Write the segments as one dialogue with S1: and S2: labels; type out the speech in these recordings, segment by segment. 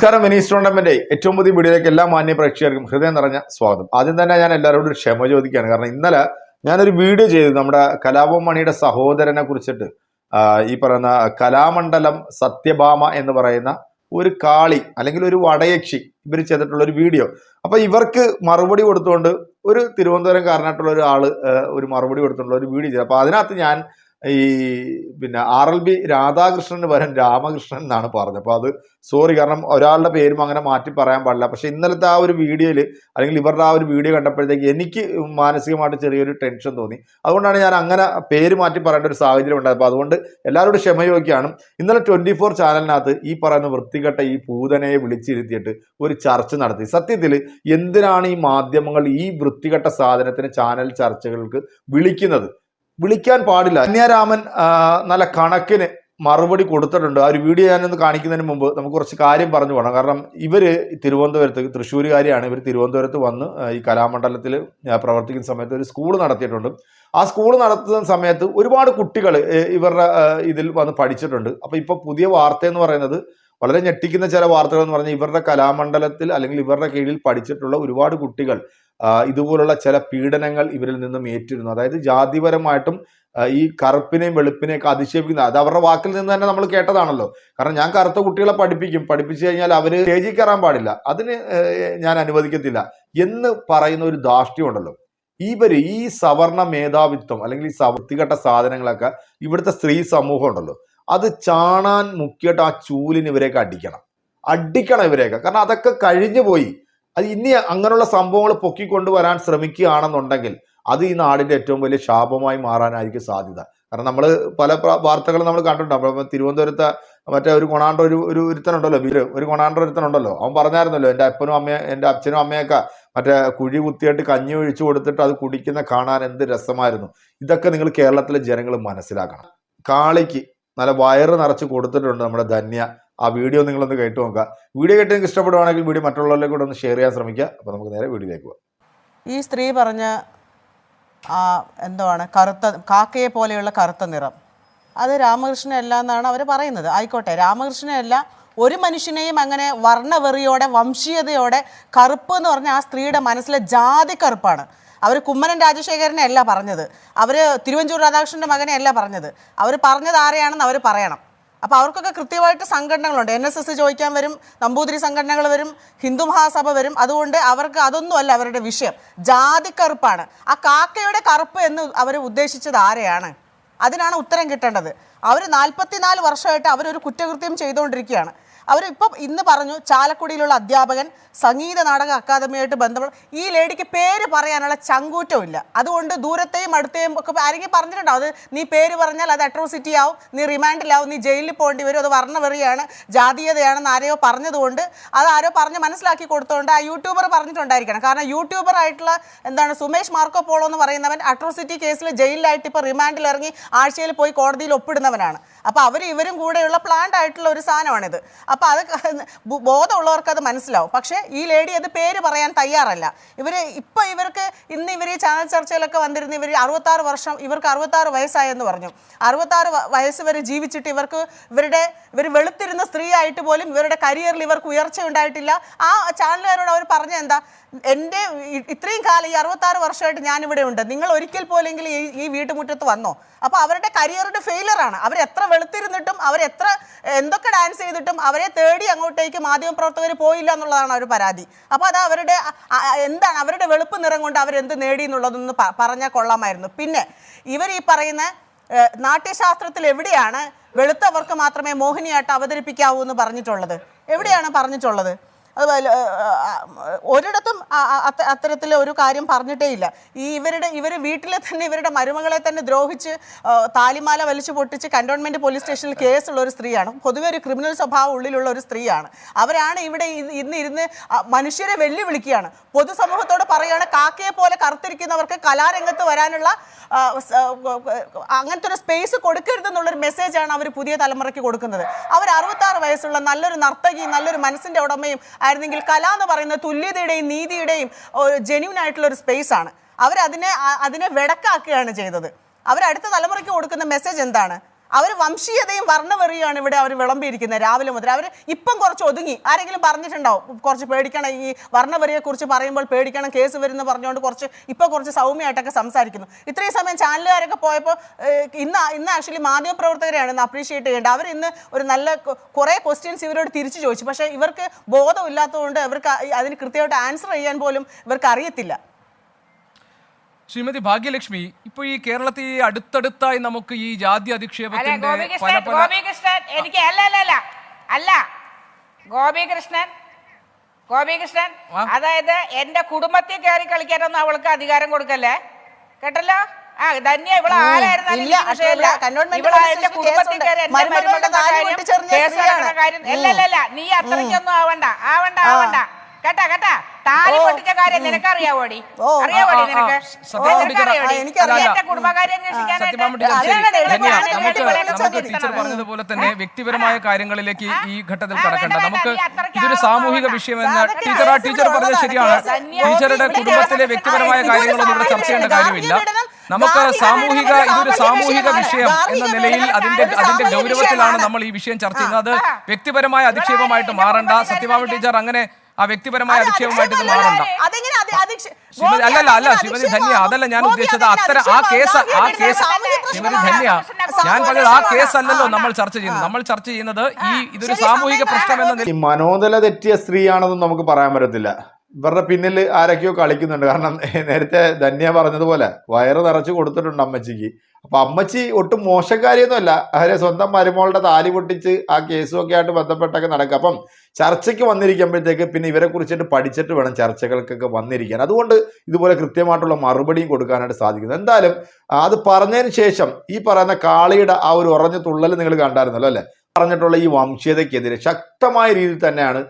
S1: നമസ്കാരം Venice tournament ഏറ്റവും പുതിയ വീഡിയോയിലേക്ക് എല്ലാ മാന്യ പ്രേക്ഷകർക്കും ഹൃദയം നിറഞ്ഞ സ്വാഗതം. ആദ്യം തന്നെ ഞാൻ എല്ലാവരോടും ക്ഷമ ചോദിക്കുകയാണ്. കാരണം ഇന്നലെ ഞാനൊരു വീഡിയോ ചെയ്തു. നമ്മുടെ കലാപം മണിയുടെ സഹോദരനെ കുറിച്ചിട്ട് ഈ പറയുന്ന കലാമണ്ഡലം സത്യഭാമ എന്ന് പറയുന്ന ഒരു കാളി അല്ലെങ്കിൽ ഒരു വടയക്ഷി ഇവർ ചെയ്തിട്ടുള്ള ഒരു വീഡിയോ. അപ്പൊ ഇവർക്ക് മറുപടി കൊടുത്തുകൊണ്ട് ഒരു തിരുവനന്തപുരംകാരനായിട്ടുള്ള ഒരു ആൾ ഒരു മറുപടി കൊടുത്തിട്ടുള്ള ഒരു വീഡിയോ ചെയ്തു. അപ്പൊ അതിനകത്ത് ഞാൻ ഈ പിന്നെ ആർ എൽ ബി രാധാകൃഷ്ണന് പകരം രാമകൃഷ്ണൻ എന്നാണ് പറഞ്ഞത്. അപ്പോൾ അത് സോറി കാരണം ഒരാളുടെ പേരും അങ്ങനെ മാറ്റി പറയാൻ പാടില്ല. പക്ഷെ ഇന്നലത്തെ ആ ഒരു വീഡിയോയിൽ അല്ലെങ്കിൽ ഇവരുടെ ആ ഒരു വീഡിയോ കണ്ടപ്പോഴത്തേക്ക് എനിക്ക് മാനസികമായിട്ട് ചെറിയൊരു ടെൻഷൻ തോന്നി. അതുകൊണ്ടാണ് ഞാൻ അങ്ങനെ പേര് മാറ്റി പറയേണ്ട ഒരു സാഹചര്യം ഉണ്ടായത്. അപ്പോൾ അതുകൊണ്ട് എല്ലാവരോടും ക്ഷമ ചോദിക്കുകയാണ്. ഇന്നലെ ട്വന്റി ഫോർ ചാനലിനകത്ത് ഈ പറയുന്ന വൃത്തികെട്ട ഈ പൂതനയെ വിളിച്ചിരുത്തിയിട്ട് ഒരു ചർച്ച നടത്തി. സത്യത്തിൽ എന്തിനാണ് ഈ മാധ്യമങ്ങൾ ഈ വൃത്തികെട്ട സാധനത്തിന് ചാനൽ ചർച്ചകൾക്ക് വിളിക്കുന്നത്? വിളിക്കാൻ പാടില്ല. കന്യാരാമൻ നല്ല കണക്കിന് മറുപടി കൊടുത്തിട്ടുണ്ട്. ആ ഒരു വീഡിയോ ഞാനൊന്ന് കാണിക്കുന്നതിന് മുമ്പ് നമുക്ക് കുറച്ച് കാര്യം പറഞ്ഞു പോകണം കാരണം ഇവർ തിരുവനന്തപുരത്ത് തൃശ്ശൂരുകാരിയാണ്. ഇവർ തിരുവനന്തപുരത്ത് വന്ന് ഈ കലാമണ്ഡലത്തിൽ പ്രവർത്തിക്കുന്ന സമയത്ത് ഒരു സ്കൂൾ നടത്തിയിട്ടുണ്ട്. ആ സ്കൂൾ നടത്തുന്ന സമയത്ത് ഒരുപാട് കുട്ടികൾ ഇവരുടെ ഇതിൽ വന്ന് പഠിച്ചിട്ടുണ്ട്. അപ്പോൾ ഇപ്പോൾ പുതിയ വാർത്ത എന്ന് പറയുന്നത് വളരെ ഞെട്ടിക്കുന്ന ചില വാർത്തകൾ എന്ന് പറഞ്ഞാൽ ഇവരുടെ കലാമണ്ഡലത്തിൽ അല്ലെങ്കിൽ ഇവരുടെ കീഴിൽ പഠിച്ചിട്ടുള്ള ഒരുപാട് കുട്ടികൾ ഇതുപോലുള്ള ചില പീഡനങ്ങൾ ഇവരിൽ നിന്നും ഏറ്റിരുന്നു. അതായത് ജാതിപരമായിട്ടും ഈ കറുപ്പിനെയും വെളുപ്പിനെയൊക്കെ അധിക്ഷേപിക്കുന്നത് അത് അവരുടെ വാക്കിൽ നിന്ന് തന്നെ നമ്മൾ കേട്ടതാണല്ലോ. കാരണം ഞാൻ കറുത്ത കുട്ടികളെ പഠിപ്പിക്കും. പഠിപ്പിച്ചു കഴിഞ്ഞാൽ അവർ സ്റ്റേജിൽ കയറാൻ പാടില്ല. അതിന് ഞാൻ അനുവദിക്കത്തില്ല എന്ന് പറയുന്ന ഒരു ധാഷ്ട്യം ഉണ്ടല്ലോ. ഇവർ ഈ സവർണ മേധാവിത്വം അല്ലെങ്കിൽ ഈ സവർത്തികെട്ട സാധനങ്ങളൊക്കെ ഇവിടുത്തെ സ്ത്രീ സമൂഹം ഉണ്ടല്ലോ. അത് ചാണാൻ മുക്കിയിട്ട് ആ ചൂലിന് ഇവരെയൊക്കെ അടിക്കണം. അടിക്കണം ഇവരെയൊക്കെ. കാരണം അതൊക്കെ കഴിഞ്ഞു പോയി അത് ഇനി അങ്ങനെയുള്ള സംഭവങ്ങൾ പൊക്കിക്കൊണ്ടുവരാൻ ശ്രമിക്കുകയാണെന്നുണ്ടെങ്കിൽ അത് ഈ നാടിന്റെ ഏറ്റവും വലിയ ശാപമായി മാറാനായിരിക്കും സാധ്യത. കാരണം നമ്മൾ പല വാർത്തകളും നമ്മൾ കണ്ടിട്ടുണ്ട്. അപ്പം തിരുവനന്തപുരത്തെ മറ്റേ ഒരു കൊണാണ്ട ഒരു ഒരു ഒരുത്തനുണ്ടല്ലോ വീര് ഒരു കൊണാണ്ടോ ഒരുത്തനുണ്ടല്ലോ. അവൻ പറഞ്ഞായിരുന്നല്ലോ എന്റെ അപ്പനും അമ്മയും എന്റെ അച്ഛനും അമ്മയൊക്കെ മറ്റേ കുഴി കുത്തിയിട്ട് കഞ്ഞി ഒഴിച്ചു കൊടുത്തിട്ട് അത് കുടിക്കുന്ന കാണാൻ എന്ത് രസമായിരുന്നു. ഇതൊക്കെ നിങ്ങൾ കേരളത്തിലെ ജനങ്ങൾ മനസ്സിലാക്കണം. കാളിക്ക് നല്ല വയറ് നിറച്ച് കൊടുത്തിട്ടുണ്ട് നമ്മുടെ ധന്യ ആ വീഡിയോ നിങ്ങളൊന്ന് കേട്ട് നോക്കുക. വീഡിയോ കേട്ട് നിങ്ങൾക്ക് ഇഷ്ടപ്പെടുവാണെങ്കിൽ വീഡിയോ മറ്റുള്ളവരിലേക്ക് കൂടെ ഒന്ന് ഷെയർ ചെയ്യാൻ ശ്രമിക്കുക. അപ്പോൾ നമുക്ക് നേരെ വീഡിയോയിലേക്ക് പോകാം.
S2: ഈ സ്ത്രീ പറഞ്ഞ എന്തുവാണ്? കറുത്ത കാക്കയെ പോലെയുള്ള കറുത്ത നിറം. അത് രാമകൃഷ്ണനല്ല എന്നാണ് അവർ പറയുന്നത്. ആയിക്കോട്ടെ. രാമകൃഷ്ണനല്ല ഒരു മനുഷ്യനെയും അങ്ങനെ വർണവെറിയോടെ വംശീയതയോടെ കറുപ്പ് എന്ന് പറഞ്ഞാൽ ആ സ്ത്രീയുടെ മനസ്സിലെ ജാതി കറുപ്പാണ്. അവർ കുമ്മനം രാജശേഖരനെ അല്ല പറഞ്ഞത്. അവർ തിരുവഞ്ചൂർ രാധാകൃഷ്ണന്റെ മകനെ അല്ല പറഞ്ഞത്. അവർ പറഞ്ഞത് ആരെയാണെന്ന് അവർ പറയണം. അപ്പോൾ അവർക്കൊക്കെ കൃത്യമായിട്ട് സംഘടനകളുണ്ട്. എൻ എസ് എസ് ചോദിക്കാൻ വരും നമ്പൂതിരി സംഘടനകൾ വരും ഹിന്ദു മഹാസഭ വരും. അതുകൊണ്ട് അവർക്ക് അതൊന്നുമല്ല അവരുടെ വിഷയം. ജാതി കറുപ്പാണ്. ആ കാക്കയുടെ കറുപ്പ് എന്ന് അവർ ഉദ്ദേശിച്ചത് ആരെയാണ്? അതിനാണ് ഉത്തരം കിട്ടേണ്ടത്. അവർ നാൽപ്പത്തിനാല് വർഷമായിട്ട് അവരൊരു കുറ്റകൃത്യം ചെയ്തുകൊണ്ടിരിക്കുകയാണ്. അവരിപ്പം ഇന്ന് പറഞ്ഞു ചാലക്കുടിയിലുള്ള അധ്യാപകൻ സംഗീത നാടക അക്കാദമിയായിട്ട് ബന്ധപ്പെട്ട ഈ ലേഡിക്ക് പേര് പറയാനുള്ള ചങ്കൂറ്റവും ഇല്ല അതുകൊണ്ട് ദൂരത്തെയും അടുത്തെയും ഒക്കെ ആരെങ്കിലും പറഞ്ഞിട്ടുണ്ടാവും അത് നീ പേര് പറഞ്ഞാൽ അത് അട്രോസിറ്റി ആവും നീ റിമാൻഡിലാവും നീ ജയിലിൽ പോകേണ്ടി വരും അത് വർണവെറിയാണ് ജാതീയതയാണെന്ന് ആരെയോ പറഞ്ഞതുകൊണ്ട് അത് ആരോ പറഞ്ഞ് മനസ്സിലാക്കി കൊടുത്തുകൊണ്ട് ആ യൂട്യൂബർ പറഞ്ഞിട്ടുണ്ടായിരിക്കണം. കാരണം യൂട്യൂബർ ആയിട്ടുള്ള എന്താണ് സുമേഷ് മാർക്കോ പോളോ എന്ന് പറയുന്നവൻ അട്രോസിറ്റി കേസിൽ ജയിലിലായിട്ട് ഇപ്പോൾ റിമാൻഡിൽ ഇറങ്ങി ആഴ്ചയിൽ പോയി കോടതിയിൽ ഒപ്പിടുന്നവനാണ്. അപ്പോൾ അവർ ഇവരും കൂടെയുള്ള പ്ലാൻഡ് ആയിട്ടുള്ള ഒരു സാധനമാണിത്. അപ്പോൾ അത് ബോധമുള്ളവർക്ക് അത് മനസ്സിലാവും. പക്ഷേ ഈ ലേഡി അത് പേര് പറയാൻ തയ്യാറല്ല. ഇവർ ഇപ്പോൾ ഇവർക്ക് ഇന്ന് ഇവർ ഈ ചാനൽ ചർച്ചയിലൊക്കെ വന്നിരുന്ന ഇവർ അറുപത്താറ് വർഷം ഇവർക്ക് അറുപത്താറ് വയസ്സായെന്ന് പറഞ്ഞു. അറുപത്താറ് വയസ്സ് വരെ ജീവിച്ചിട്ട് ഇവർക്ക് ഇവരുടെ ഇവർ വെളുത്തിരുന്ന സ്ത്രീ ആയിട്ട് പോലും ഇവരുടെ കരിയറിൽ ഇവർക്ക് ഉയർച്ച ഉണ്ടായിട്ടില്ല. ആ ചാനലുകാരോട് അവർ പറഞ്ഞ എന്താ? എന്റെ ഇത്രയും കാലം ഈ അറുപത്താറ് വർഷമായിട്ട് ഞാനിവിടെ ഉണ്ട്. നിങ്ങൾ ഒരിക്കൽ പോലെങ്കിലും ഈ ഈ വീട്ടുമുറ്റത്ത് വന്നോ. അപ്പോൾ അവരുടെ കരിയറുടെ ഫെയിലറാണ് അവർ എത്ര വെളുത്തിരുന്നിട്ടും അവരെത്ര എന്തൊക്കെ ഡാൻസ് ചെയ്തിട്ടും അവരെ തേടി അങ്ങോട്ടേക്ക് മാധ്യമപ്രവർത്തകർ പോയില്ല എന്നുള്ളതാണ് അവർ പരാതി. അപ്പോൾ അത് അവരുടെ എന്താണ് അവരുടെ വെളുപ്പ് നിറം കൊണ്ട് അവരെന്ത് നേടി എന്നുള്ളതൊന്ന് പറഞ്ഞാൽ കൊള്ളാമായിരുന്നു. പിന്നെ ഇവർ ഈ പറയുന്ന നാട്യശാസ്ത്രത്തിൽ എവിടെയാണ് വെളുത്തവർക്ക് മാത്രമേ മോഹിനിയാട്ടം അവതരിപ്പിക്കാവൂ എന്ന് പറഞ്ഞിട്ടുള്ളത്? എവിടെയാണ് പറഞ്ഞിട്ടുള്ളത്? ഒരിടത്തും അത്തരത്തിൽ ഒരു കാര്യം പറഞ്ഞിട്ടേ ഇല്ല ഈ ഇവരുടെ ഇവർ വീട്ടിലെ തന്നെ ഇവരുടെ മരുമകളെ തന്നെ ദ്രോഹിച്ച് താലിമാല വലിച്ചു പൊട്ടിച്ച് കന്റോൺമെന്റ് പോലീസ് സ്റ്റേഷനിൽ കേസുള്ള ഒരു സ്ത്രീയാണ്. പൊതുവെ ഒരു ക്രിമിനൽ സ്വഭാവം ഉള്ളിലുള്ള ഒരു സ്ത്രീയാണ്. അവരാണ് ഇവിടെ ഇന്ന് ഇരുന്ന് മനുഷ്യരെ വെല്ലുവിളിക്കുകയാണ്. പൊതുസമൂഹത്തോട് പറയുകയാണ് കാക്കയെ പോലെ കറുത്തിരിക്കുന്നവർക്ക് കലാരംഗത്ത് വരാനുള്ള അങ്ങനത്തെ ഒരു സ്പേസ് കൊടുക്കരുതെന്നുള്ളൊരു മെസ്സേജാണ് അവർ പുതിയ തലമുറയ്ക്ക് കൊടുക്കുന്നത്. അവർ അറുപത്താറ് വയസ്സുള്ള നല്ലൊരു നർത്തകിയും നല്ലൊരു മനസ്സിന്റെ ഉടമയും ആയിരുന്നെങ്കിൽ കല എന്ന് പറയുന്ന തുല്യതയുടെയും നീതിയുടെയും ജെന്യൂൻ ആയിട്ടുള്ള ഒരു സ്പേസ് ആണ്. അവരതിനെ അതിനെ വെടക്കാക്കുകയാണ് ചെയ്തത്. അവർ അടുത്ത തലമുറയ്ക്ക് കൊടുക്കുന്ന മെസ്സേജ് എന്താണ്? അവർ വംശീയതയും വർണവെറിയാണ് ഇവിടെ അവർ വിളമ്പിയിരിക്കുന്നത് രാവിലെ മുതൽ. അവർ ഇപ്പം കുറച്ച് ഒതുങ്ങി. ആരെങ്കിലും പറഞ്ഞിട്ടുണ്ടാവും കുറച്ച് പേടിക്കണം ഈ വർണവെറിയെക്കുറിച്ച് പറയുമ്പോൾ പേടിക്കണം കേസ് വരുന്ന പറഞ്ഞുകൊണ്ട് കുറച്ച് ഇപ്പോൾ കുറച്ച് സൗമ്യമായിട്ടൊക്കെ സംസാരിക്കുന്നു. ഇത്രയും സമയം ചാനലുകാരൊക്കെ പോയപ്പോൾ ഇന്ന് ഇന്ന് ആക്ച്വലി മാധ്യമപ്രവർത്തകരെയാണ് ഇന്ന് അപ്രീഷിയേറ്റ് ചെയ്യേണ്ടത്. അവർ ഇന്ന് ഒരു നല്ല കുറേ ക്വസ്റ്റ്യൻസ് ഇവരോട് തിരിച്ചു ചോദിച്ചു. പക്ഷേ ഇവർക്ക് ബോധമില്ലാത്തതുകൊണ്ട് ഇവർക്ക് അതിന് കൃത്യമായിട്ട് ആൻസർ ചെയ്യാൻ പോലും ഇവർക്ക് അറിയത്തില്ല.
S3: ശ്രീമതി ഭാഗ്യലക്ഷ്മി ഇപ്പൊ ഈ കേരളത്തിൽ അടുത്തടുത്തായി നമുക്ക് ഈ ജാതി അധിക്ഷേപത്തിന്റെ പല
S4: ഗോപികൃഷ്ണൻ
S3: പല
S4: ഗോപികൃഷ്ണൻ എനിക്ക് അല്ല അല്ല അല്ല അല്ല. ഗോപികൃഷ്ണൻ ഗോപികൃഷ്ണൻ? അതായത് എന്റെ കുടുംബത്തിൽ കയറി കളിക്കാനൊന്നും അവൾക്ക് അധികാരം കൊടുക്കല്ലേ? കേട്ടല്ലോ? ആ ധന്യ ഇവിടെ ആരായിരുന്നാലും എന്റെ കുടുംബത്തിൽ കയറി എന്റെ
S2: മരുമകളുടെ
S4: മരുമകളുടെ കാര്യം കേസ് കാര്യം. അല്ലല്ല നീ അത്രയ്ക്കൊന്നും ആവണ്ട. ആവണ്ട ആവണ്ട. കേട്ടാ കേട്ടാ? താലി പൊട്ടിച്ച കാര്യം നിനക്കറിയാവോടി? അറിയാവോടി നിനക്ക്?
S3: ടീച്ചർ-.
S4: കുടുംബകാര്യം.
S3: പറഞ്ഞതുപോലെ തന്നെ വ്യക്തിപരമായ കാര്യങ്ങളിലേക്ക് ഈ ഘട്ടത്തിൽ കടക്കണ്ട. നമുക്ക് ഇതൊരു സാമൂഹിക
S4: വിഷയമെന്ന്
S3: വിഷയം എന്ന ടീച്ചർ ആ ടീച്ചർ പറഞ്ഞത് ശരിയാണ്. ടീച്ചറുടെ കുടുംബത്തിലെ വ്യക്തിപരമായ കാര്യങ്ങളൊന്നും ഇവിടെ ചർച്ച ചെയ്യേണ്ട കാര്യമില്ല. നമുക്ക് സാമൂഹിക ഇതൊരു
S2: സാമൂഹിക
S3: വിഷയം എന്ന നിലയിൽ അതിന്റെ അതിന്റെ ഗൗരവത്തിലാണ് നമ്മൾ ഈ വിഷയം ചർച്ച ചെയ്യുന്നത്. വ്യക്തിപരമായ അധിക്ഷേപമായിട്ട് മാറണ്ട. സത്യഭാമ ടീച്ചർ അങ്ങനെ ആ വ്യക്തിപരമായ അധിക്ഷേപമായിട്ട് ഇത് മാറണ്ട. ശ്രീമതി അല്ലല്ല അല്ല
S2: ശിവജി
S3: ശ്രീമതി ധന്യ അതല്ല ഞാൻ ഉദ്ദേശിച്ചത് അത്തരം ആ കേസ് ആ കേസ്
S2: ശിവജി
S3: ശ്രീമതി ധന്യ ഞാൻ പറഞ്ഞത് ആ കേസ്
S2: അല്ലല്ലോ
S3: നമ്മൾ ചർച്ച ചെയ്യുന്നത്. നമ്മൾ ചർച്ച ചെയ്യുന്നത് ഈ ഇതൊരു സാമൂഹിക പ്രശ്നം എന്ന നിലയിൽ
S1: ഈ മനോനില തെറ്റിയ സ്ത്രീയാണെന്നും നമുക്ക് പറയാൻ പറ്റത്തില്ല. ഇവരുടെ പിന്നിൽ ആരൊക്കെയോ കളിക്കുന്നുണ്ട്. കാരണം നേരത്തെ ധന്യ പറഞ്ഞതുപോലെ വയറ് നിറച്ച് കൊടുത്തിട്ടുണ്ട് അമ്മച്ചിക്ക്. അപ്പൊ അമ്മച്ചി ഒട്ടും മോശക്കാരിയൊന്നുമല്ല. അവരെ സ്വന്തം മരുമോളുടെ താലി പൊട്ടിച്ച് ആ കേസും ഒക്കെ ആയിട്ട് ബന്ധപ്പെട്ടൊക്കെ നടക്കുക. അപ്പം ചർച്ചയ്ക്ക് വന്നിരിക്കുമ്പോഴത്തേക്ക് പിന്നെ ഇവരെ കുറിച്ചിട്ട് പഠിച്ചിട്ട് വേണം ചർച്ചകൾക്കൊക്കെ വന്നിരിക്കാൻ. അതുകൊണ്ട് ഇതുപോലെ കൃത്യമായിട്ടുള്ള മറുപടിയും കൊടുക്കാനായിട്ട് സാധിക്കുന്നു. എന്തായാലും അത് പറഞ്ഞതിന് ശേഷം ഈ പറയുന്ന കാളിയുടെ ആ ഒരു ഉറഞ്ഞ തുള്ളൽ നിങ്ങൾ കണ്ടായിരുന്നല്ലോ അല്ലേ? പറഞ്ഞിട്ടുള്ള ഈ വംശീയതയ്ക്കെതിരെ ശക്തമായ രീതിയിൽ തന്നെയാണ്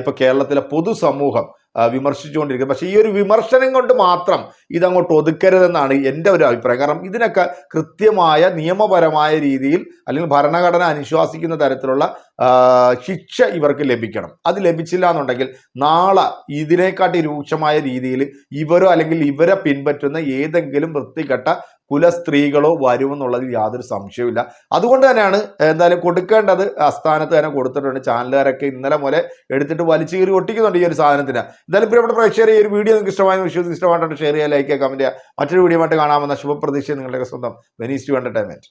S1: ഇപ്പൊ കേരളത്തിലെ പൊതുസമൂഹം വിമർശിച്ചുകൊണ്ടിരിക്കുന്നത്. പക്ഷേ ഈ ഒരു വിമർശനം കൊണ്ട് മാത്രം ഇതങ്ങോട്ട് ഒതുക്കരുതെന്നാണ് എന്റെ ഒരു അഭിപ്രായം. കാരണം ഇതിനൊക്കെ കൃത്യമായ നിയമപരമായ രീതിയിൽ അല്ലെങ്കിൽ ഭരണഘടന അനുശ്വാസിക്കുന്ന തരത്തിലുള്ള ശിക്ഷ ഇവർക്ക് ലഭിക്കണം. അത് ലഭിച്ചില്ല എന്നുണ്ടെങ്കിൽ നാളെ ഇതിനെക്കാട്ടി രൂക്ഷമായ രീതിയിൽ ഇവരോ അല്ലെങ്കിൽ ഇവരെ പിൻപറ്റുന്ന ഏതെങ്കിലും വൃത്തികെട്ട കുലസ്ത്രീകളോ വരുമെന്നുള്ളതിൽ യാതൊരു സംശയവുമില്ല. അതുകൊണ്ട് തന്നെയാണ് എന്തായാലും കൊടുക്കേണ്ടത് അസ്ഥാനത്ത് തന്നെ കൊടുത്തിട്ടുണ്ട്. ചാനലുകാരൊക്കെ ഇന്നലെ മുതലേ എടുത്തിട്ട് വലിച്ചു കീറി ഒട്ടിക്കുന്നുണ്ട് ഈ ഒരു സാധനത്തിന്. എന്തായാലും പ്രിയപ്പെട്ട പ്രേക്ഷകർ ഈ ഒരു വീഡിയോ നിങ്ങൾക്ക് ഇഷ്ടമായ വിശ്വസിച്ച് ഇഷ്ടമായിട്ടുണ്ട് ഷെയർ ചെയ്യുക ലൈക്ക് ചെയ്യുക കമന്റ് ചെയ്യുക. മറ്റൊരു വീഡിയോ ആയിട്ട് കാണാമെന്ന ശുഭപ്രതീക്ഷ നിങ്ങളുടെ സ്വന്തം വെനീസ് ടു എന്റർടൈൻമെന്റ്